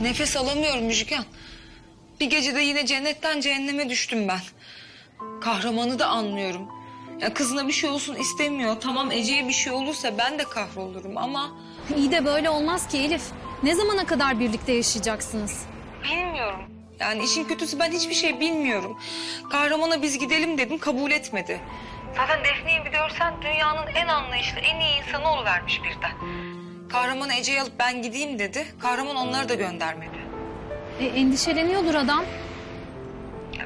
Nefes alamıyorum Müjgan. Bir gecede yine cennetten cehenneme düştüm ben. Kahramanı da anlıyorum. Ya kızına bir şey olsun istemiyor. Tamam Ece'ye bir şey olursa ben de kahrolurum ama... İyi de böyle olmaz ki Elif. Ne zamana kadar birlikte yaşayacaksınız? Bilmiyorum. Yani işin kötüsü ben hiçbir şey bilmiyorum. Kahramana biz gidelim dedim kabul etmedi. Zaten Defne'yi bir görsen dünyanın en anlayışlı, en iyi insanı oluvermiş birden. Kahramanı Ece'yi alıp ben gideyim dedi. Kahraman onları da göndermedi. E, endişeleniyordur adam.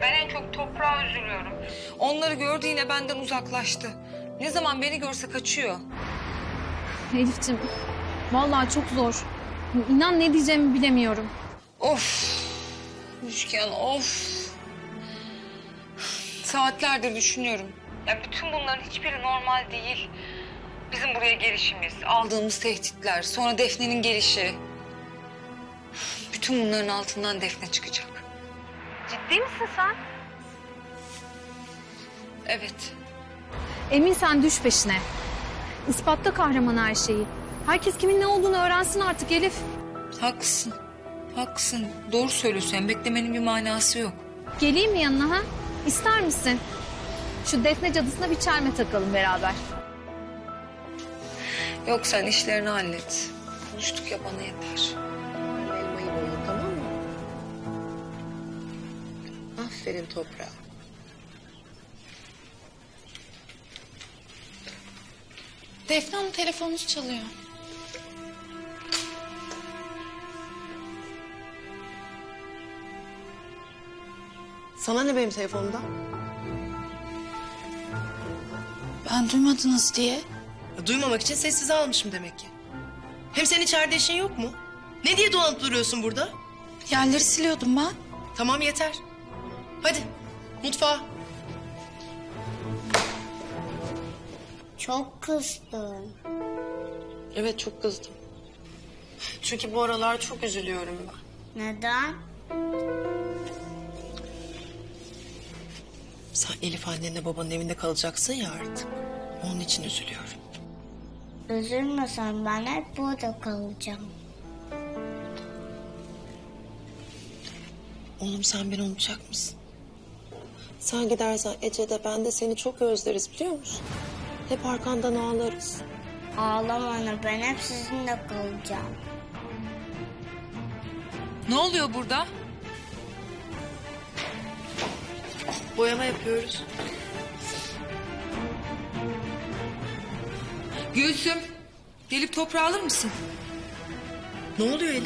Ben en çok toprağa üzülüyorum. Onları gördü yine benden uzaklaştı. Ne zaman beni görse kaçıyor. Elif'ciğim vallahi çok zor. İnan ne diyeceğimi bilemiyorum. Of. Müşken of. Saatlerdir düşünüyorum. Ya bütün bunların hiçbiri normal değil. Bizim buraya gelişimiz, aldığımız tehditler, sonra Defne'nin gelişi. Bütün bunların altından Defne çıkacak. Ciddi misin sen? Evet. Emin sen düş peşine. Ispatla kahraman her şeyi. Herkes kimin ne olduğunu öğrensin artık Elif. Haklısın. Haklısın. Doğru söylüyorsun. Beklemenin bir manası yok. Geleyim mi yanına ha? İster misin? Şu Defne cadısına bir çelme takalım beraber. Yok sen işlerini hallet. Konuştuk ya bana yeter. Elmayı boyayın tamam mı? Aferin toprağa. Defne Hanım telefonunuz çalıyor. Sana ne benim telefonumda? Ben duymadınız diye. Duymamak için sessize almışım demek ki. Hem senin içeride işin yok mu? Ne diye dolanıp duruyorsun burada? Yerleri siliyordum ben. Tamam yeter. Hadi mutfağa. Çok kızdım. Evet çok kızdım. Çünkü bu aralar çok üzülüyorum ben. Neden? Sen Elif annenle babanın evinde kalacaksın ya artık. Onun için üzülüyorum. Üzülmesen ben hep burada kalacağım. Oğlum sen beni unutacak mısın? Sen gidersen Ece de ben de seni çok özleriz biliyor musun? Hep arkandan ağlarız. Ağlama ana ben hep sizinle kalacağım. Ne oluyor burada? Boyama yapıyoruz. Gülsüm. Gelip toprağı alır mısın? Ne oluyor sen?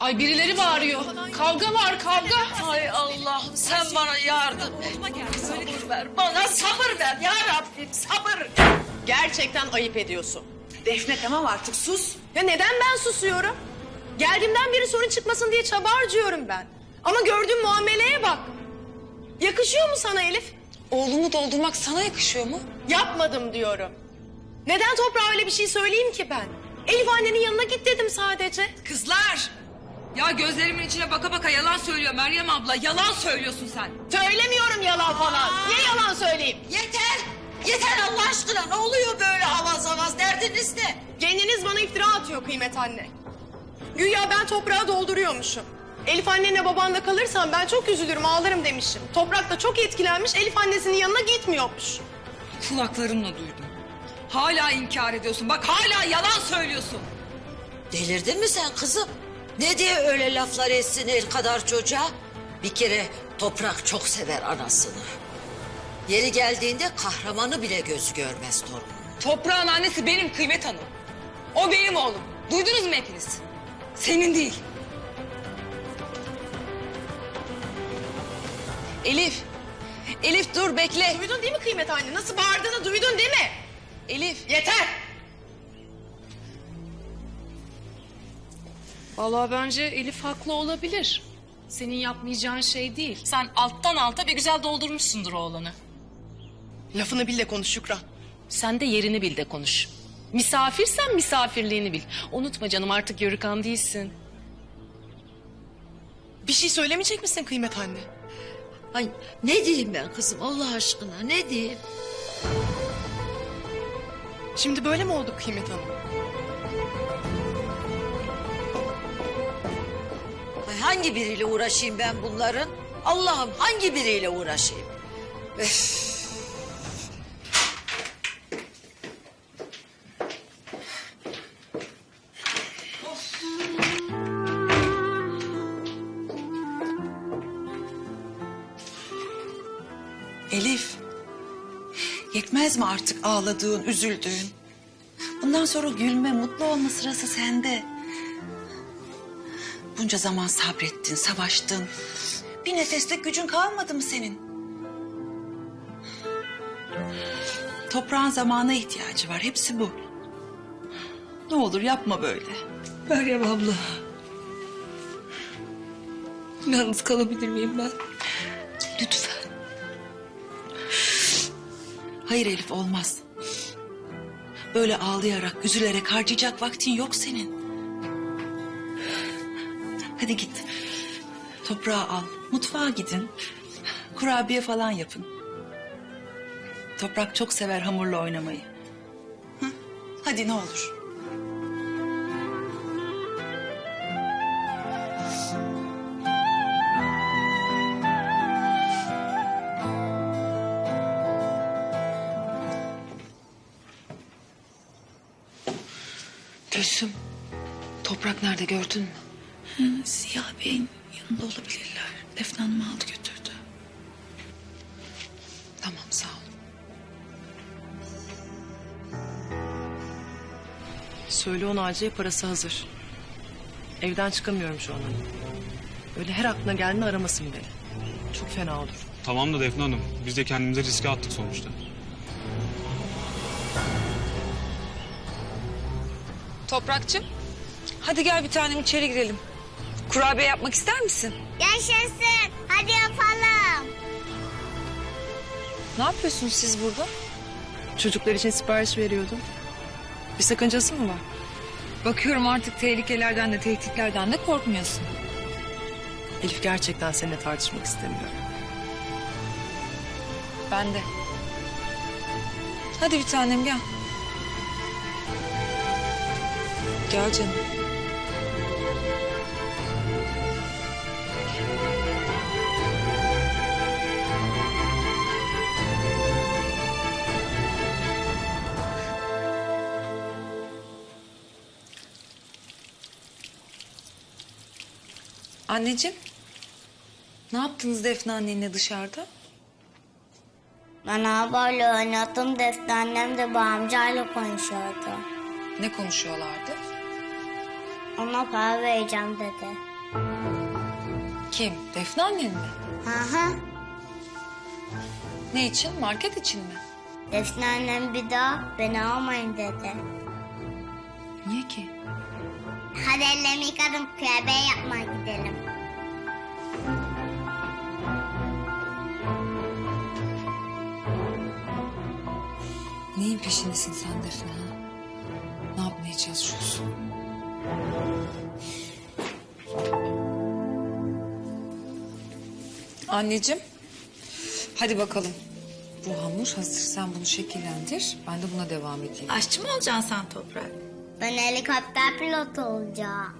Ay birileri bağırıyor. Kavga var kavga. Ay Allah'ım sen bana yardım et. Sabır ver bana sabır ver ya Rabbim sabır. Gerçekten ayıp ediyorsun. Defne tamam artık sus. Ya neden ben susuyorum? Geldiğimden beri sorun çıkmasın diye çaba harcıyorum ben. Ama gördüğüm muameleye bak. Yakışıyor mu sana Elif? Oğlumu doldurmak sana yakışıyor mu? Yapmadım diyorum. Neden toprağa öyle bir şey söyleyeyim ki ben? Elif annenin yanına git dedim sadece. Kızlar! Ya gözlerimin içine baka baka yalan söylüyor Meryem abla. Yalan söylüyorsun sen. Söylemiyorum yalan falan. Niye yalan söyleyeyim? Yeter. Yeter Allah aşkına ne oluyor böyle avaz avaz derdiniz ne? Kendiniz bana iftira atıyor kıymet anne. Güya ben toprağı dolduruyormuşum. Elif annenle babanla kalırsam ben çok üzülürüm ağlarım demişim. Toprak da çok etkilenmiş Elif annesinin yanına gitmiyormuş. Kulaklarımla duydum. Hala inkar ediyorsun. Bak hala yalan söylüyorsun. Delirdin mi sen kızım? Ne diye öyle laflar etsin el kadar çocuğa? Bir kere toprak çok sever anasını. Yeri geldiğinde kahramanı bile gözü görmez torunun. Toprağın annesi benim Kıymet Hanım. O benim oğlum. Duydunuz mu hepiniz? Senin değil. Elif. Elif dur bekle. Duydun değil mi kıymet anne? Nasıl bağırdığını duydun değil mi? Elif. Yeter. Vallahi bence Elif haklı olabilir. Senin yapmayacağın şey değil. Sen alttan alta bir güzel doldurmuşsundur oğlanı. Lafını bil de konuş Şükran. Sen de yerini bil de konuş. Misafirsen misafirliğini bil. Unutma canım artık yörükan değilsin. Bir şey söylemeyecek misin kıymet anne? Ay ne diyeyim ben kızım Allah aşkına ne diyeyim? Şimdi böyle mi oldu Kıymet Hanım? Ay hangi biriyle uğraşayım ben bunların? Allah'ım hangi biriyle uğraşayım? Öf. Yetmez mi artık ağladığın, üzüldüğün? Bundan sonra gülme, mutlu olma sırası sende. Bunca zaman sabrettin, savaştın. Bir nefeste gücün kalmadı mı senin? Toprağın zamana ihtiyacı var, hepsi bu. Ne olur yapma böyle. Meryem abla. Yalnız kalabilir miyim ben? Lütfen. Hayır Elif olmaz. Böyle ağlayarak, üzülerek harcayacak vaktin yok senin. Hadi git. Toprağı al, mutfağa gidin. Kurabiye falan yapın. Toprak çok sever hamurla oynamayı. Hı? Hadi ne olur. Gülsüm. Toprak nerede gördün mü? Siyah Bey'in yanında olabilirler. Defne Hanım aldı götürdü. Tamam sağ ol. Söyle o Naciye parası hazır. Evden çıkamıyorum şu an. Öyle her aklına geldiğinde aramasın beni. Çok fena olur. Tamam da Defne Hanım, biz de kendimizi riske attık sonuçta. Toprakçım. Hadi gel bir tanem içeri girelim. Kurabiye yapmak ister misin? Yaşasın. Hadi yapalım. Ne yapıyorsunuz siz burada? Çocuklar için sipariş veriyordum. Bir sakıncası mı var? Bakıyorum artık tehlikelerden de tehditlerden de korkmuyorsun. Elif gerçekten seninle tartışmak istemiyor. Ben de. Hadi bir tanem gel. Gel canım. Anneciğim. Ne yaptınız Defne annenle dışarıda? Ben arabayla oynadım. Defne annem de bu amcayla konuşuyordu. Ne konuşuyorlardı? Ona para vereceğim dedi. Kim? Defne annen mi? Hı hı. Ne için? Market için mi? Defne annem bir daha beni almayın dedi. Niye ki? Hadi ellerimi yıkadım. Kurabiye yapmaya gidelim. Neyin peşindesin sen Defne ha? Ne yapmaya çalışıyorsun? Anneciğim. Hadi bakalım. Bu hamur hazır. Sen bunu şekillendir. Ben de buna devam edeyim. Aşçı mı olacaksın sen Toprak? Ben helikopter pilotu olacağım.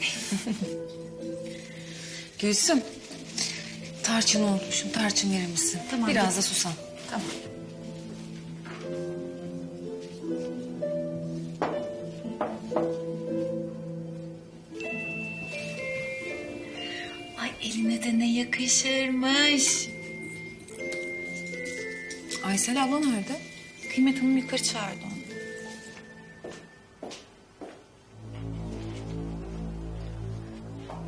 Gülsüm. Tarçın unutmuşum. Tarçın verir misin? Tamam, Biraz da susam. Tamam. Yakışırmış. Aysel abla nerede? Kıymet Hanım yukarı çağırdı onu.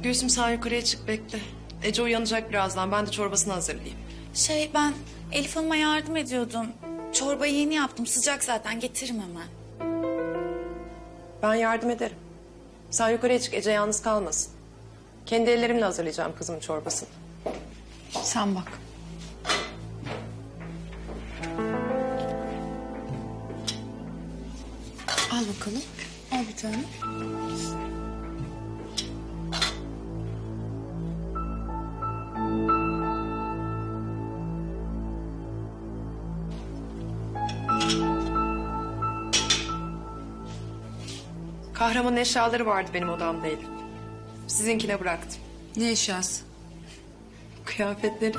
Gülsüm sen yukarıya çık bekle. Ece uyanacak birazdan. Ben de çorbasını hazırlayayım. Şey ben Elif Hanım'a yardım ediyordum. Çorbayı yeni yaptım. Sıcak zaten getiririm hemen. Ben yardım ederim. Sen yukarıya çık Ece yalnız kalmasın. Kendi ellerimle hazırlayacağım kızımın çorbasını. Sen bak. Al bakalım. Al bir tane. Kahramanın eşyaları vardı benim odamda Elif. Sizinkine bıraktım. Ne eşyası? Kıyafetleri.